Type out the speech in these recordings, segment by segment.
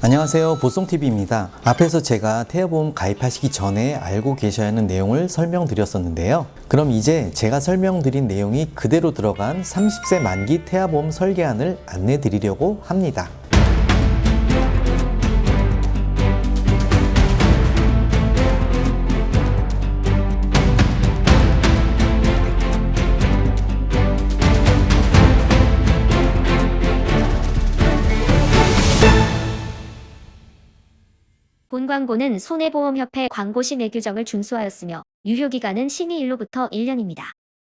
안녕하세요. 보송TV입니다. 앞에서 제가 태아보험 가입하시기 전에 알고 계셔야 하는 내용을 설명드렸었는데요. 그럼 이제 제가 설명드린 내용이 그대로 들어간 30세 만기 태아보험 설계안을 안내 드리려고 합니다. 본 광고는 손해보험협회 광고시 내규정을 준수하였으며 유효기간은 심의일로부터 1년입니다.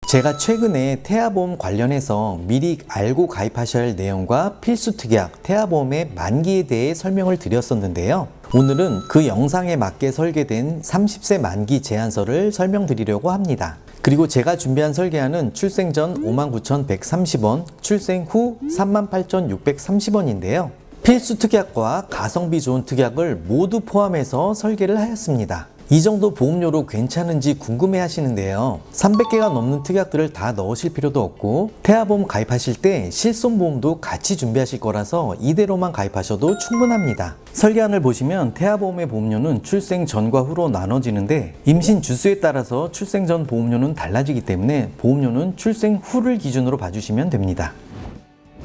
제가 최근에 태아보험 관련해서 미리 알고 가입하셔야 할 내용과 필수 특약, 태아보험의 만기에 대해 설명을 드렸었는데요. 오늘은 그 영상에 맞게 설계된 30세 만기 제한서를 설명드리려고 합니다. 그리고 제가 준비한 설계안은 출생 전 59,130원, 출생 후 38,630원인데요. 필수 특약과 가성비 좋은 특약을 모두 포함해서 설계를 하였습니다. 이 정도 보험료로 괜찮은지 궁금해 하시는데요. 300개가 넘는 특약들을 다 넣으실 필요도 없고, 태아보험 가입하실 때 실손보험도 같이 준비하실 거라서 이대로만 가입하셔도 충분합니다. 설계안을 보시면 태아보험의 보험료는 출생 전과 후로 나눠지는데, 임신 주수에 따라서 출생 전 보험료는 달라지기 때문에 보험료는 출생 후를 기준으로 봐주시면 됩니다.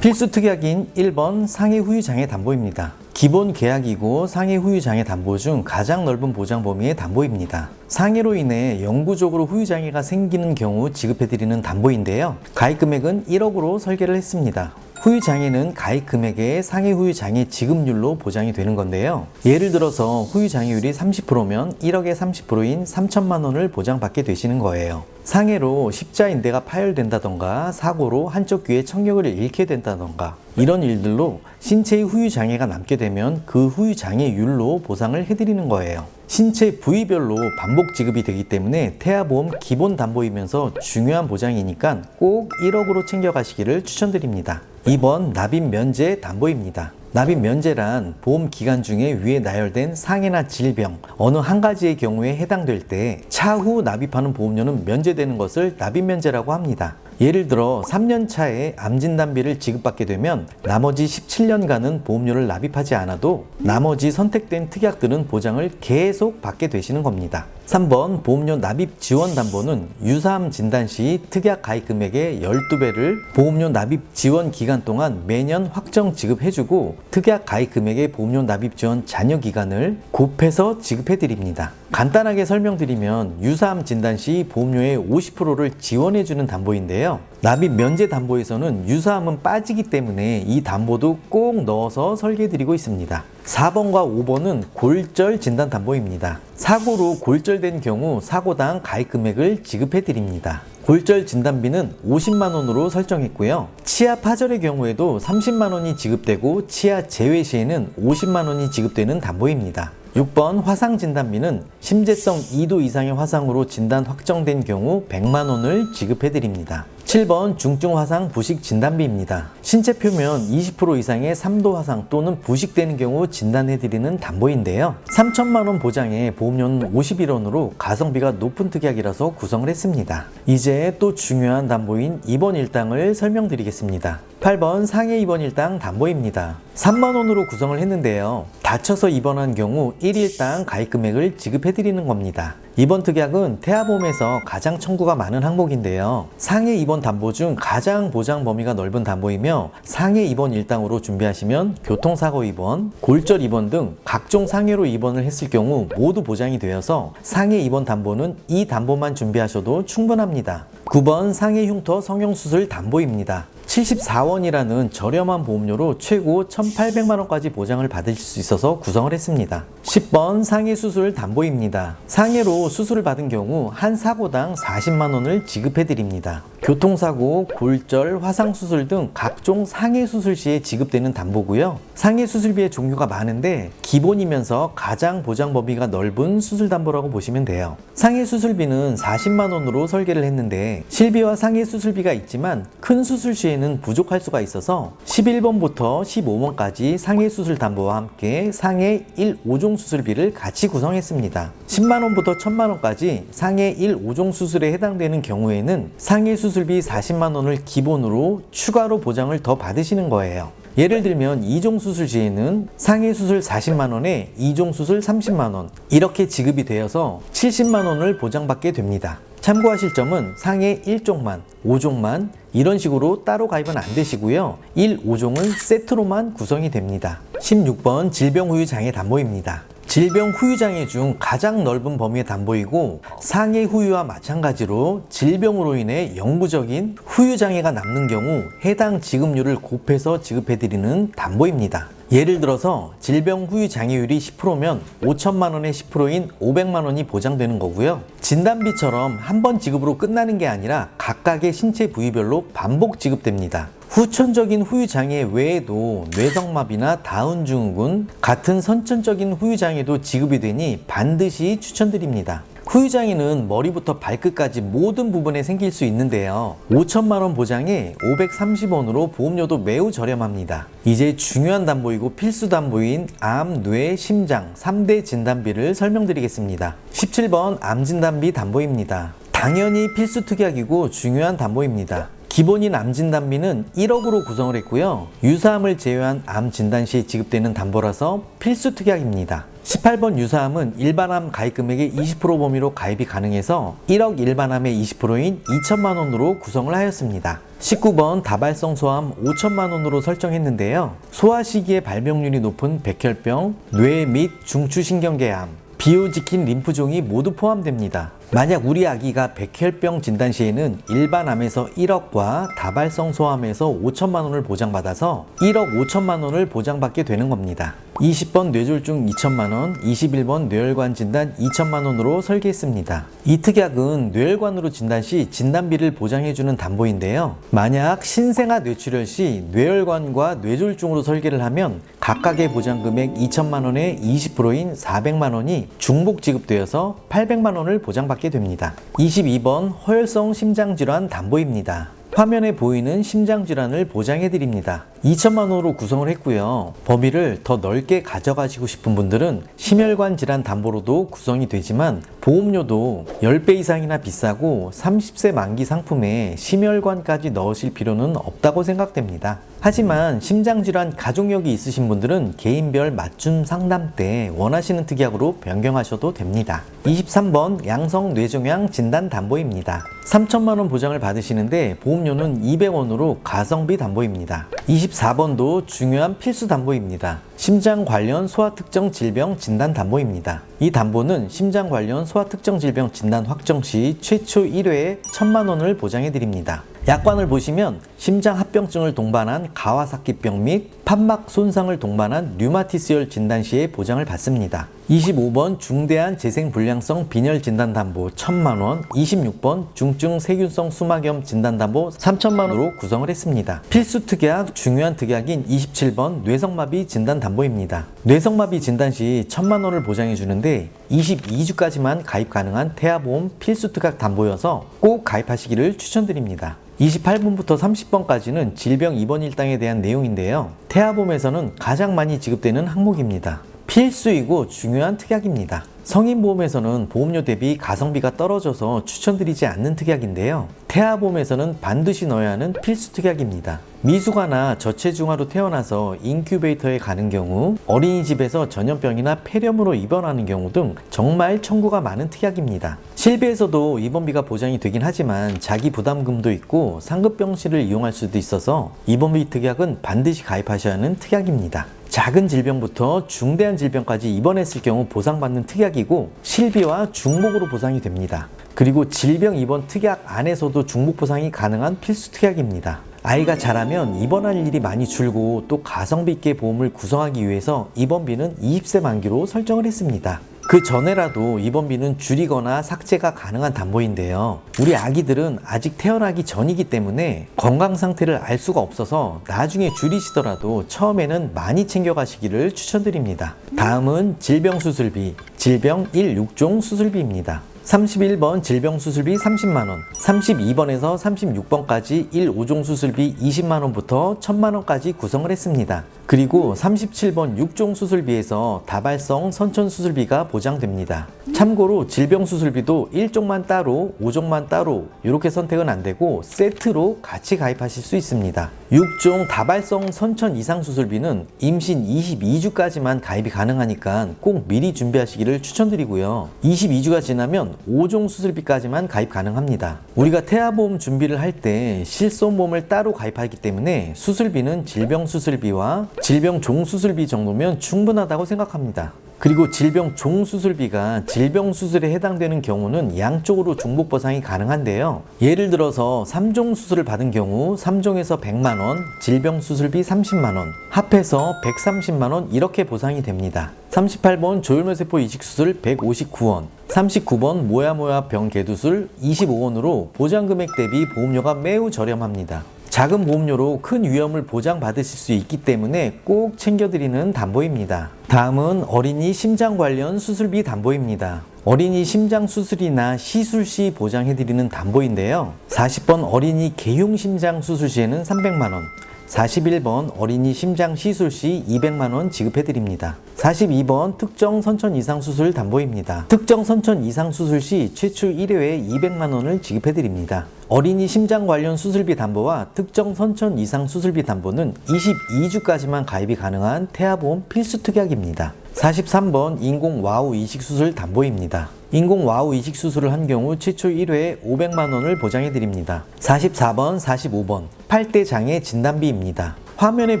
필수 특약인 1번 상해 후유 장애 담보입니다. 기본 계약이고 상해 후유 장애 담보 중 가장 넓은 보장 범위의 담보입니다. 상해로 인해 영구적으로 후유 장애가 생기는 경우 지급해 드리는 담보인데요. 가입 금액은 1억으로 설계를 했습니다. 후유 장애는 가입 금액의 상해 후유 장애 지급률로 보장이 되는 건데요. 예를 들어서 후유 장애율이 30%면 1억의 30%인 3천만 원을 보장받게 되시는 거예요. 상해로 십자인대가 파열된다던가 사고로 한쪽 귀에 청력을 잃게 된다던가 이런 일들로 신체의 후유 장애가 남게 되면 그 후유 장애율로 보상을 해드리는 거예요. 신체 부위별로 반복 지급이 되기 때문에 태아보험 기본 담보이면서 중요한 보장이니까 꼭 1억으로 챙겨가시기를 추천드립니다. 2번 납입 면제 담보입니다. 납입 면제란 보험 기간 중에 위에 나열된 상해나 질병 어느 한 가지의 경우에 해당될 때 차후 납입하는 보험료는 면제되는 것을 납입 면제라고 합니다. 예를 들어 3년 차에 암 진단비를 지급받게 되면 나머지 17년간은 보험료를 납입하지 않아도 나머지 선택된 특약들은 보장을 계속 받게 되시는 겁니다. 3번 보험료 납입 지원 담보는 유사암 진단 시 특약 가입 금액의 12배를 보험료 납입 지원 기간 동안 매년 확정 지급해주고 특약 가입 금액의 보험료 납입 지원 잔여 기간을 곱해서 지급해 드립니다. 간단하게 설명드리면 유사암 진단 시 보험료의 50%를 지원해주는 담보인데요. 납입 면제 담보에서는 유사암은 빠지기 때문에 이 담보도 꼭 넣어서 설계해드리고 있습니다. 4번과 5번은 골절 진단 담보입니다. 사고로 골절된 경우 사고당 가입 금액을 지급해 드립니다. 골절 진단비는 50만 원으로 설정했고요. 치아 파절의 경우에도 30만 원이 지급되고 치아 제외 시에는 50만 원이 지급되는 담보입니다. 6번 화상 진단비는 심재성 2도 이상의 화상으로 진단 확정된 경우 100만 원을 지급해 드립니다. 7번 중증 화상 부식 진단비입니다. 신체 표면 20% 이상의 3도 화상 또는 부식되는 경우 진단해 드리는 담보인데요. 3천만 원 보장에 보험료는 51원으로 가성비가 높은 특약이라서 구성을 했습니다. 이제 또 중요한 담보인 입원 일당을 설명드리겠습니다. 8번 상해 입원 일당 담보입니다. 3만 원으로 구성을 했는데요. 다쳐서 입원한 경우 1일당 가입 금액을 지급해 드리는 겁니다. 이번 특약은 태아보험에서 가장 청구가 많은 항목인데요. 상해 입원 담보 중 가장 보장 범위가 넓은 담보이며 상해 입원 일당으로 준비하시면 교통사고 입원, 골절 입원 등 각종 상해로 입원을 했을 경우 모두 보장이 되어서 상해 입원 담보는 이 담보만 준비하셔도 충분합니다. 9번 상해 흉터 성형수술 담보입니다. 74원이라는 저렴한 보험료로 최고 1,800만원까지 보장을 받으실 수 있어서 구성을 했습니다. 10번 상해 수술 담보입니다. 상해로 수술을 받은 경우 한 사고당 40만원을 지급해 드립니다. 교통사고, 골절, 화상수술 등 각종 상해 수술 시에 지급되는 담보고요. 상해 수술비의 종류가 많은데 기본이면서 가장 보장 범위가 넓은 수술 담보라고 보시면 돼요. 상해 수술비는 40만 원으로 설계를 했는데 실비와 상해 수술비가 있지만 큰 수술 시에는 부족할 수가 있어서 11번부터 15번까지 상해 수술 담보와 함께 상해 1, 5종 수술비를 같이 구성했습니다. 10만 원부터 1000만 원까지 상해 1, 5종 수술에 해당되는 경우에는 상해 수술비 40만 원을 기본으로 추가로 보장을 더 받으시는 거예요. 예를 들면 2종 수술 시에는 상해 수술 40만 원에 2종 수술 30만 원 이렇게 지급이 되어서 70만 원을 보장받게 됩니다. 참고하실 점은 상해 1종만, 5종만 이런 식으로 따로 가입은 안 되시고요. 1, 5종은 세트로만 구성이 됩니다. 16번 질병 후유 장애 담보입니다. 질병 후유 장애 중 가장 넓은 범위의 담보이고 상해 후유와 마찬가지로 질병으로 인해 영구적인 후유 장애가 남는 경우 해당 지급률을 곱해서 지급해 드리는 담보입니다. 예를 들어서 질병 후유 장애율이 10%면 5천만 원의 10%인 500만 원이 보장되는 거고요. 진단비처럼 한 번 지급으로 끝나는 게 아니라 각각의 신체 부위별로 반복 지급됩니다. 후천적인 후유 장애 외에도 뇌성마비나 다운 증후군 같은 선천적인 후유 장애도 지급이 되니 반드시 추천드립니다. 후유장애는 머리부터 발끝까지 모든 부분에 생길 수 있는데요. 5천만 원 보장에 530원으로 보험료도 매우 저렴합니다. 이제 중요한 담보이고 필수 담보인 암, 뇌, 심장 3대 진단비를 설명드리겠습니다. 17번 암 진단비 담보입니다. 당연히 필수 특약이고 중요한 담보입니다. 기본인 암 진단비는 1억으로 구성을 했고요. 유사암을 제외한 암 진단 시에 지급되는 담보라서 필수 특약입니다. 18번 유사암은 일반암 가입 금액의 20% 범위로 가입이 가능해서 1억 일반암의 20%인 2천만 원으로 구성을 하였습니다. 19번 다발성 소암 5천만 원으로 설정했는데요. 소아 시기에 발병률이 높은 백혈병, 뇌 및 중추신경계암, 비오지킨 림프종이 모두 포함됩니다. 만약 우리 아기가 백혈병 진단 시에는 일반암에서 1억과 다발성 소암에서 5천만 원을 보장받아서 1억 5천만 원을 보장받게 되는 겁니다. 20번 뇌졸중 2천만 원, 21번 뇌혈관 진단 2천만 원으로 설계했습니다. 이 특약은 뇌혈관으로 진단 시 진단비를 보장해주는 담보인데요. 만약 신생아 뇌출혈 시 뇌혈관과 뇌졸중으로 설계를 하면 각각의 보장 금액 2천만 원의 20%인 400만 원이 중복 지급되어서 800만 원을 보장받게 됩니다. 22번 허혈성 심장질환 담보입니다. 화면에 보이는 심장질환을 보장해 드립니다. 2천만 원으로 구성을 했고요. 범위를 더 넓게 가져가시고 싶은 분들은 심혈관 질환 담보로도 구성이 되지만 보험료도 10배 이상이나 비싸고 30세 만기 상품에 심혈관까지 넣으실 필요는 없다고 생각됩니다. 하지만 심장질환 가족력이 있으신 분들은 개인별 맞춤 상담 때 원하시는 특약으로 변경하셔도 됩니다. 23번 양성 뇌종양 진단 담보입니다. 3천만 원 보장을 받으시는데 보험료는 200원으로 가성비 담보입니다. 24번도 중요한 필수 담보입니다. 심장 관련 소아 특정 질병 진단 담보입니다. 이 담보는 심장 관련 소아 특정 질병 진단 확정 시 최초 1회에 1천만 원을 보장해 드립니다. 약관을 보시면 심장 합병증을 동반한 가와사키병 및 판막 손상을 동반한 류마티스열 진단 시에 보장을 받습니다. 25번 중대한 재생불량성 빈혈 진단 담보 1천만 원, 26번 중증 세균성 수막염 진단 담보 3천만 원으로 구성을 했습니다. 필수 특약, 중요한 특약인 27번 뇌성마비 진단 담보입니다. 뇌성마비 진단 시 1천만 원을 보장해 주는데 22주까지만 가입 가능한 태아보험 필수 특약 담보여서 꼭 가입하시기를 추천드립니다. 28번부터 30번까지는 질병 입원 일당에 대한 내용인데요. 태아보험에서는 가장 많이 지급되는 항목입니다. 필수이고 중요한 특약입니다. 성인보험에서는 보험료 대비 가성비가 떨어져서 추천드리지 않는 특약인데요. 태아보험에서는 반드시 넣어야 하는 필수 특약입니다. 미숙아나 저체중아로 태어나서 인큐베이터에 가는 경우, 어린이집에서 전염병이나 폐렴으로 입원하는 경우 등 정말 청구가 많은 특약입니다. 실비에서도 입원비가 보장이 되긴 하지만 자기 부담금도 있고 상급병실을 이용할 수도 있어서 입원비 특약은 반드시 가입하셔야 하는 특약입니다. 작은 질병부터 중대한 질병까지 입원했을 경우 보상받는 특약이고 실비와 중목으로 보상이 됩니다. 그리고 질병 입원 특약 안에서도 중복 보상이 가능한 필수 특약입니다. 아이가 자라면 입원할 일이 많이 줄고 또 가성비 있게 보험을 구성하기 위해서 입원비는 20세 만기로 설정을 했습니다. 그 전에라도 입원비는 줄이거나 삭제가 가능한 담보인데요. 우리 아기들은 아직 태어나기 전이기 때문에 건강 상태를 알 수가 없어서 나중에 줄이시더라도 처음에는 많이 챙겨가시기를 추천드립니다. 다음은 질병 수술비, 질병 1, 6종 수술비입니다. 31번 질병수술비 30만원, 32번에서 36번까지 1, 5종 수술비 20만원부터 1000만원까지 구성을 했습니다. 그리고 37번 6종 수술비에서 다발성 선천 수술비가 보장됩니다. 참고로 질병 수술비도 1종만 따로, 5종만 따로 이렇게 선택은 안 되고 세트로 같이 가입하실 수 있습니다. 6종 다발성 선천 이상 수술비는 임신 22주까지만 가입이 가능하니까 꼭 미리 준비하시기를 추천드리고요. 22주가 지나면 5종 수술비까지만 가입 가능합니다. 우리가 태아보험 준비를 할 때 실손보험을 따로 가입하기 때문에 수술비는 질병 수술비와 질병 종 수술비 정도면 충분하다고 생각합니다. 그리고 질병 종수술비가 질병 수술에 해당되는 경우는 양쪽으로 중복 보상이 가능한데요. 예를 들어서 3종 수술을 받은 경우 3종에서 100만 원, 질병 수술비 30만 원, 합해서 130만 원 이렇게 보상이 됩니다. 38번 조혈모세포 이식 수술 159원, 39번 모야모야 병 개두술 25원으로 보장 금액 대비 보험료가 매우 저렴합니다. 작은 보험료로 큰 위험을 보장받으실 수 있기 때문에 꼭 챙겨드리는 담보입니다. 다음은 어린이 심장 관련 수술비 담보입니다. 어린이 심장 수술이나 시술 시 보장해드리는 담보인데요. 40번 어린이 개용 심장 수술 시에는 300만원, 41번 어린이 심장 시술 시 200만원 지급해드립니다. 42번 특정 선천 이상 수술 담보입니다. 특정 선천 이상 수술 시 최초 1회에 200만원을 지급해드립니다. 어린이 심장 관련 수술비 담보와 특정 선천 이상 수술비 담보는 22주까지만 가입이 가능한 태아보험 필수 특약입니다. 43번 인공 와우 이식 수술 담보입니다. 인공 와우 이식 수술을 한 경우 최초 1회에 500만 원을 보장해 드립니다. 44번, 45번 8대 장애 진단비입니다. 화면에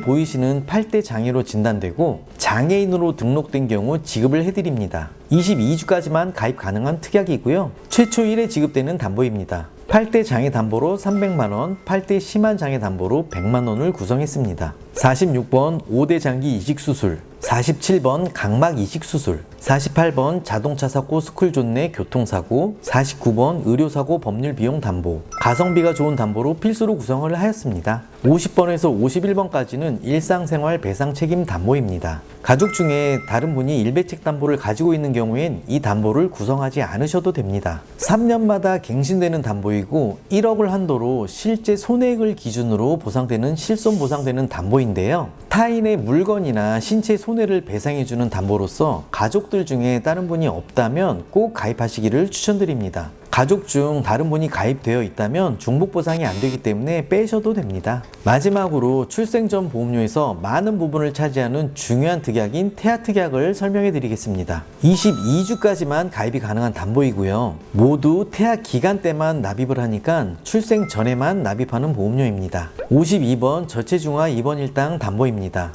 보이시는 8대 장애로 진단되고 장애인으로 등록된 경우 지급을 해드립니다. 22주까지만 가입 가능한 특약이고요. 최초 1회 지급되는 담보입니다. 8대 장애 담보로 300만원, 8대 심한 장애 담보로 100만원을 구성했습니다. 46번 5대 장기 이식 수술, 47번 각막 이식 수술, 48번 자동차 사고 스쿨존 내 교통사고, 49번 의료사고 법률 비용 담보, 가성비가 좋은 담보로 필수로 구성을 하였습니다. 50번에서 51번까지는 일상생활 배상 책임 담보입니다. 가족 중에 다른 분이 일배책 담보를 가지고 있는 경우엔 이 담보를 구성하지 않으셔도 됩니다. 3년마다 갱신되는 담보이고 1억을 한도로 실제 손해액을 기준으로 보상되는 실손 보상되는 담보인데요. 타인의 물건이나 신체 손해를 배상해주는 담보로서 가족들 중에 다른 분이 없다면 꼭 가입하시기를 추천드립니다. 가족 중 다른 분이 가입되어 있다면 중복 보상이 안 되기 때문에 빼셔도 됩니다. 마지막으로 출생 전 보험료에서 많은 부분을 차지하는 중요한 특약인 태아 특약을 설명해 드리겠습니다. 22주까지만 가입이 가능한 담보이고요. 모두 태아 기간 때만 납입을 하니까 출생 전에만 납입하는 보험료입니다. 52번 저체중아 입원 일당 담보입니다.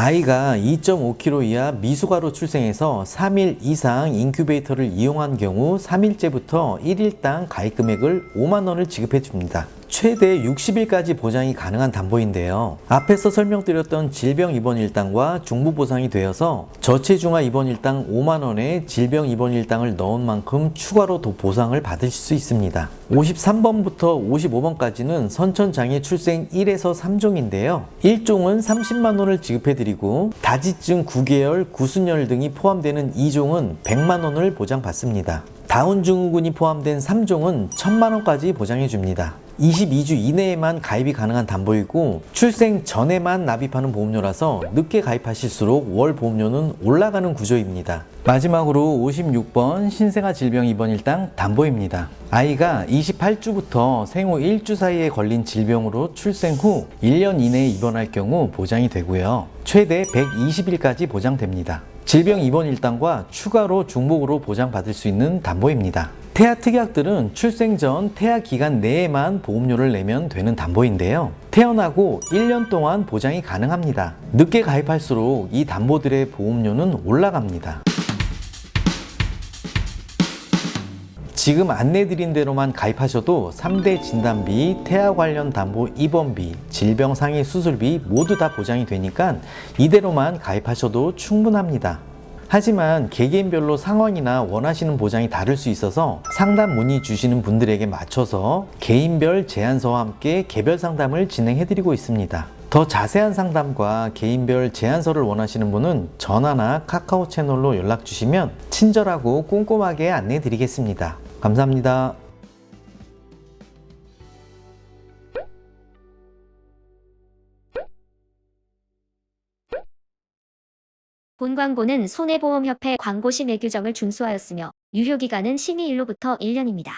아이가 2.5kg 이하 미숙아로 출생해서 3일 이상 인큐베이터를 이용한 경우 3일째부터 1일당 가입 금액을 5만 원을 지급해 줍니다. 최대 60일까지 보장이 가능한 담보인데요. 앞에서 설명드렸던 질병 입원 일당과 중부 보상이 되어서 저체중아 입원 일당 5만 원에 질병 입원 일당을 넣은 만큼 추가로 더 보상을 받으실 수 있습니다. 53번부터 55번까지는 선천장애 출생 1에서 3종인데요. 1종은 30만 원을 지급해 드리고 다지증 9개월, 구순열 등이 포함되는 2종은 100만 원을 보장받습니다. 다운 증후군이 포함된 3종은 1000만 원까지 보장해 줍니다. 22주 이내에만 가입이 가능한 담보이고 출생 전에만 납입하는 보험료라서 늦게 가입하실수록 월 보험료는 올라가는 구조입니다. 마지막으로 56번 신생아 질병 입원 일당 담보입니다. 아이가 28주부터 생후 1주 사이에 걸린 질병으로 출생 후 1년 이내에 입원할 경우 보장이 되고요. 최대 120일까지 보장됩니다. 질병 입원 일당과 추가로 중복으로 보장받을 수 있는 담보입니다. 태아 특약들은 출생 전 태아 기간 내에만 보험료를 내면 되는 담보인데요. 태어나고 1년 동안 보장이 가능합니다. 늦게 가입할수록 이 담보들의 보험료는 올라갑니다. 지금 안내드린 대로만 가입하셔도 3대 진단비, 태아 관련 담보 입원비, 질병 상해 수술비 모두 다 보장이 되니까 이대로만 가입하셔도 충분합니다. 하지만 개개인별로 상황이나 원하시는 보장이 다를 수 있어서 상담 문의 주시는 분들에게 맞춰서 개인별 제안서와 함께 개별 상담을 진행해 드리고 있습니다. 더 자세한 상담과 개인별 제안서를 원하시는 분은 전화나 카카오 채널로 연락 주시면 친절하고 꼼꼼하게 안내해 드리겠습니다. 감사합니다. 본 광고는 손해보험협회 광고 시 내규정을 준수하였으며 유효기간은 심의 일로부터 1년입니다.